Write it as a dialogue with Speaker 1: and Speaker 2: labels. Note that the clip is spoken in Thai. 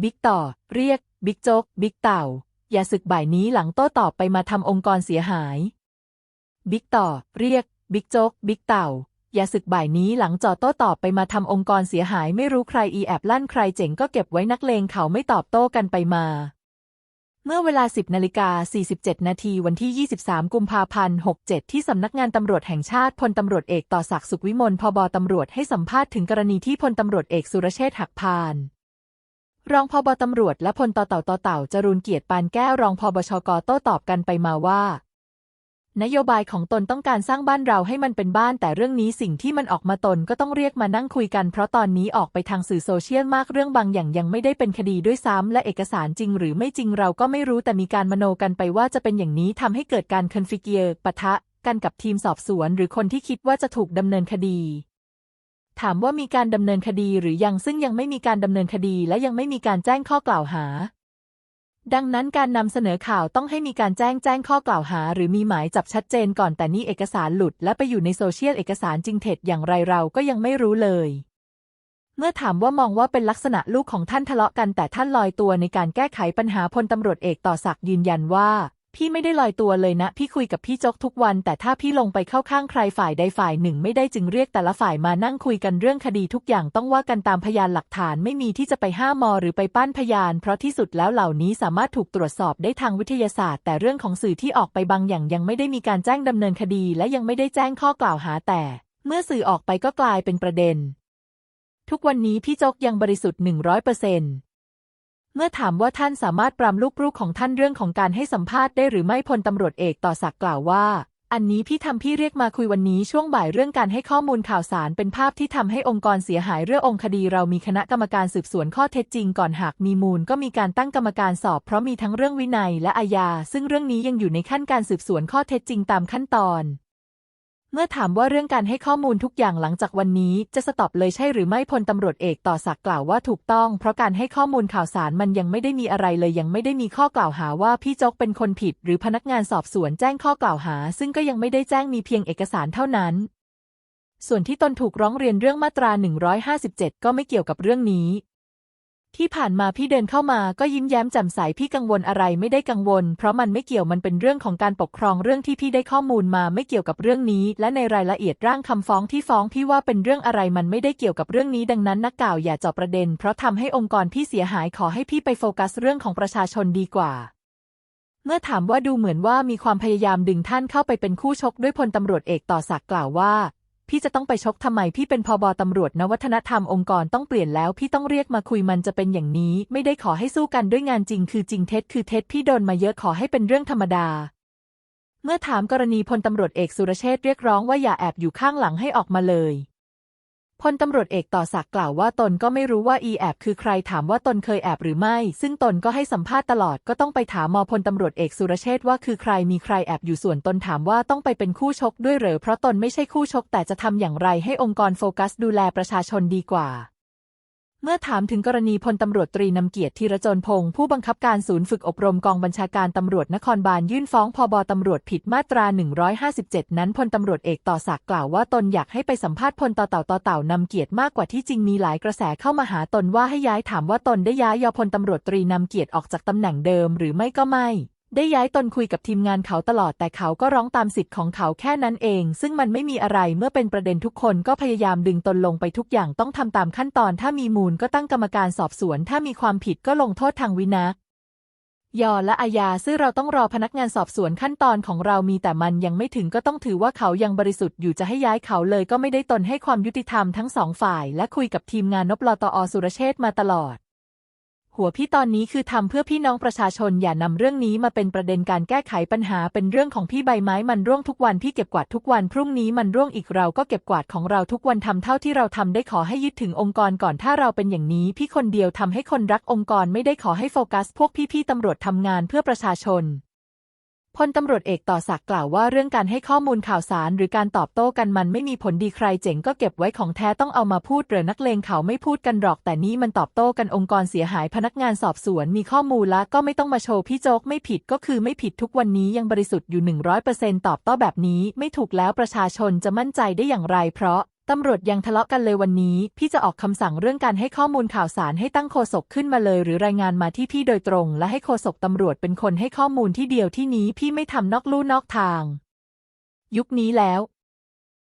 Speaker 1: บิ๊กต่อ เรียก บิ๊กโจ๊ก บิ๊กเต่า อย่าศึกบ่ายนี้หลังโต้ตอบไปมาทำองค์กรเสียหาย บิ๊กต่อ เรียก บิ๊กโจ๊ก บิ๊กเต่า อย่าศึกบ่ายนี้หลังจอโต้ตอบไปมาทำองค์กรเสียหายไม่รู้ใครอีแอบลั่นใครเจ๋งก็เก็บไว้นักเลงเขาไม่ตอบโต้กันไปมา เมื่อเวลา 10นาฬิกา47 นาทีวันที่ 23 กุมภาพันธ์ 67 ที่สำนักงานตำรวจแห่งชาติพลตำรวจเอกต่อศักดิ์สุขวิมลพบตำรวจให้สัมภาษณ์ถึงกรณีที่พลตำรวจเอกสุรเชษฐ์หักพาน รองพบตำรวจและพลต่อเต่าต่อเต่าจรูนเกียรติปานแก้วรองพบชกโต้ตอบกันไปมาว่า นโยบายของตนต้องการสร้างบ้านเราให้มันเป็นบ้าน แต่เรื่องนี้สิ่งที่มันออกมาตนก็ต้องเรียกมานั่งคุยกัน เพราะตอนนี้ออกไปทางสื่อโซเชียลมากเรื่องบางอย่างยังไม่ได้เป็นคดีด้วยซ้ำและเอกสารจริง หรือไม่จริงเราก็ไม่รู้แต่มีการมโนกันไปว่าจะเป็นอย่างนี้ทำให้เกิดการคอนฟิเกียร์ปะทะกันกับทีมสอบสวน หรือคนที่คิดว่าจะถูกดำเนินคดี ถามว่ามีการดำเนินคดีหรือยังซึ่งยังไม่มีการดำเนินคดีและยังไม่มีการแจ้งข้อกล่าวหา ดังนั้นการนำเสนอข่าวต้องให้มีการแจ้งแจ้งข้อกล่าวหา หรือมีหมายจับชัดเจนก่อนแต่นี่เอกสารหลุด และไปอยู่ในโซเชียลเอกสารจริงเท็จอย่างไรเราก็ยังไม่รู้เลย เมื่อถามว่ามองว่าเป็นลักษณะลูกของท่านทะเลาะกันแต่ท่านลอยตัวในการแก้ไขปัญหาพลตำรวจเอกต่อศักดิ์ยืนยันว่า พี่ไม่ได้ลอยตัวเลยนะ พี่คุยกับพี่จกทุกวัน แต่ถ้าพี่ลงไปเข้าข้างใครฝ่ายใดฝ่ายหนึ่งไม่ได้จึงเรียกแต่ละฝ่ายมานั่งคุยกันเรื่องคดีทุกอย่างต้องว่ากันตามพยานหลักฐานไม่มีที่จะไปห้ามมอหรือไปปั้นพยาน เพราะที่สุดแล้วเหล่านี้สามารถถูกตรวจสอบได้ทางวิทยาศาสตร์ แต่เรื่องของสื่อที่ออกไปบางอย่างยังไม่ได้มีการแจ้งดำเนินคดี และยังไม่ได้แจ้งข้อกล่าวหาแต่ เมื่อสื่อออกไปก็กลายเป็นประเด็น ทุกวันนี้พี่จกยังบริสุทธิ์หนึ่งร้อยเปอร์เซ็นต์ เมื่อถามว่าท่านสามารถปรามลูกๆของท่านเรื่องของการให้สัมภาษณ์ได้หรือไม่พลตำรวจเอกต่อศักดิ์กล่าวว่า อันนี้พี่ทำพี่เรียกมาคุยวันนี้ช่วงบ่ายเรื่องการให้ข้อมูลข่าวสารเป็นภาพที่ทำให้องค์กรเสียหายเรื่ององค์คดีเรามีคณะกรรมการสืบสวนข้อเท็จจริงก่อนหากมีมูล ก็มีการตั้งกรรมการสอบเพราะมีทั้งเรื่องวินัยและอาญา ซึ่งเรื่องนี้ยังอยู่ในขั้นการสืบสวนข้อเท็จจริงตามขั้นตอน เมื่อถามว่าเรื่องการให้ข้อมูลทุกอย่างหลังจากวันนี้จะสต็อปเลยใช่หรือไม่พลตำรวจเอกต่อศักกล่าวว่าถูกต้อง เพราะการให้ข้อมูลข่าวสารมันยังไม่ได้มีอะไรเลยยังไม่ได้มีข้อกล่าวหาว่าพี่จกเป็นคนผิด หรือพนักงานสอบสวนแจ้งข้อกล่าวหา ซึ่งก็ยังไม่ได้แจ้งมีเพียงเอกสารเท่านั้น ส่วนที่ตนถูกร้องเรียนเรื่องมาตรา 157 ก็ไม่เกี่ยวกับเรื่องนี้ ที่ผ่านมาพี่เดินเข้ามาก็ยิ้มแย้มแจ่มใสพี่กังวลอะไรไม่ได้กังวล เพราะมันไม่เกี่ยวมันเป็นเรื่องของการปกครองเรื่องที่พี่ได้ข้อมูลมาไม่เกี่ยวกับเรื่องนี้ และในรายละเอียดร่างคำฟ้องที่ฟ้องพี่ว่าเป็นเรื่องอะไรมันไม่ได้เกี่ยวกับเรื่องนี้ดังนั้นนักข่าวอย่าเจาะประเด็น เพราะทำให้องค์กรพี่เสียหายขอให้พี่ไปโฟกัสเรื่องของประชาชนดีกว่าเมื่อถามว่าดูเหมือนว่ามีความพยายามดึงท่านเข้าไปเป็นคู่ชกด้วยพลตำรวจเอกต่อศักกล่าวว่า พี่จะต้องไปชกทำไมพี่เป็นพบตำรวจนวัฒนธรรมองค์กรต้องเปลี่ยนแล้ว พี่ต้องเรียกมาคุยมันจะเป็นอย่างนี้ ไม่ได้ขอให้สู้กันด้วยงานจริง คือจริงเท็จคือเท็จพี่โดนมาเยอะขอให้เป็นเรื่องธรรมดา เมื่อถามกรณีพลตำรวจเอกสุรเชษเรียกร้องว่าอย่าแอบอยู่ข้างหลังให้ออกมาเลย พลตำรวจเอกต่อศักดิ์กล่าวว่าตนก็ไม่รู้ว่าอีแอบคือใครถามว่าตนเคยแอบหรือไม่ ซึ่งตนก็ให้สัมภาษณ์ตลอดก็ต้องไปถามมพลตำรวจเอกสุรเชษว่าคือใครมีใครแอบอยู่ส่วนตนถามว่าต้องไปเป็นคู่ชกด้วยหรือเพราะตนไม่ใช่คู่ชกแต่จะทำอย่างไรให้องค์กรโฟกัสดูแลประชาชนดีกว่า เมื่อถามถึงกรณีพลตำรวจตรีนำเกียรติธีรจนพงศ์ผู้บังคับการศูนย์ฝึกอบรมกองบัญชาการตำรวจนครบาลยื่นฟ้องพบตำรวจผิดมาตรา 157 นั้นพลตำรวจเอกต่อศักดิ์กล่าวว่าตนอยากให้ไปสัมภาษณ์พลต่อเต่าต่อเต่านำเกียรติมากกว่าที่จริงมีหลายกระแสเข้ามาหาตนว่าให้ย้ายถามว่าตนได้ย้ายยอพลตำรวจตรีนำเกียรติออกจากตำแหน่งเดิมหรือไม่ก็ไม่ ได้ย้ายตนคุยกับทีมงานเขาตลอดแต่เขาก็ร้องตามสิทธิ์ของเขาแค่นั้นเอง ซึ่งมันไม่มีอะไรเมื่อเป็นประเด็นทุกคนก็พยายามดึงตนลงไปทุกอย่างต้องทำตามขั้นตอนถ้ามีมูลก็ตั้งกรรมการสอบสวน ถ้ามีความผิดก็ลงโทษทางวินัยยอและอาญาซึ่งเราต้องรอพนักงานสอบสวนขั้นตอนของเรามีแต่มันยังไม่ถึงก็ต้องถือว่าเขายังบริสุทธิ์อยู่จะให้ย้ายเขาเลยก็ไม่ได้ตนให้ความยุติธรรมทั้งสองฝ่าย และคุยกับทีมงานนบลตอสุรเชษมาตลอด หัวพี่ตอนนี้คือทำเพื่อพี่น้องประชาชนอย่านำเรื่องนี้มาเป็นประเด็นการแก้ไขปัญหาเป็นเรื่องของพี่ใบไม้มันร่วงทุกวันพี่เก็บกวาดทุกวันพรุ่งนี้มันร่วงอีกเราก็เก็บกวาดของเราทุกวันทำเท่าที่เราทำได้ขอให้ยึดถึงองค์กรก่อนถ้าเราเป็นอย่างนี้ พี่คนเดียวทำให้คนรักองค์กรไม่ได้ขอให้โฟกัส พวกพี่ๆตำรวจทำงานเพื่อประชาชน พลตำรวจเอกต่อศักดิ์กล่าวว่าเรื่องการให้ข้อมูลข่าวสารหรือการตอบโต้กันมันไม่มีผลดีใครเจ๋งก็เก็บไว้ของแท้ต้องเอามาพูดเหรือนักเลงเขาไม่พูดกันหรอกแต่นี่มันตอบโต้กันองค์กรเสียหายพนักงานสอบสวนมีข้อมูลละก็ไม่ต้องมาโชว์พี่โจ๊กไม่ผิดก็คือไม่ผิดทุกวันนี้ยังบริสุทธิ์อยู่100%ตอบโต้แบบนี้ไม่ถูกแล้วประชาชนจะมั่นใจได้อย่างไรเพราะ ตำรวจยังทะเลาะกันเลยวันนี้ พี่จะออกคำสั่งเรื่องการให้ข้อมูลข่าวสารให้ตั้งโฆษกขึ้นมาเลย หรือรายงานมาที่พี่โดยตรง และให้โฆษกตำรวจเป็นคนให้ข้อมูลที่เดียวที่นี้พี่ไม่ทำนอกลู่นอกทาง ยุคนี้แล้ว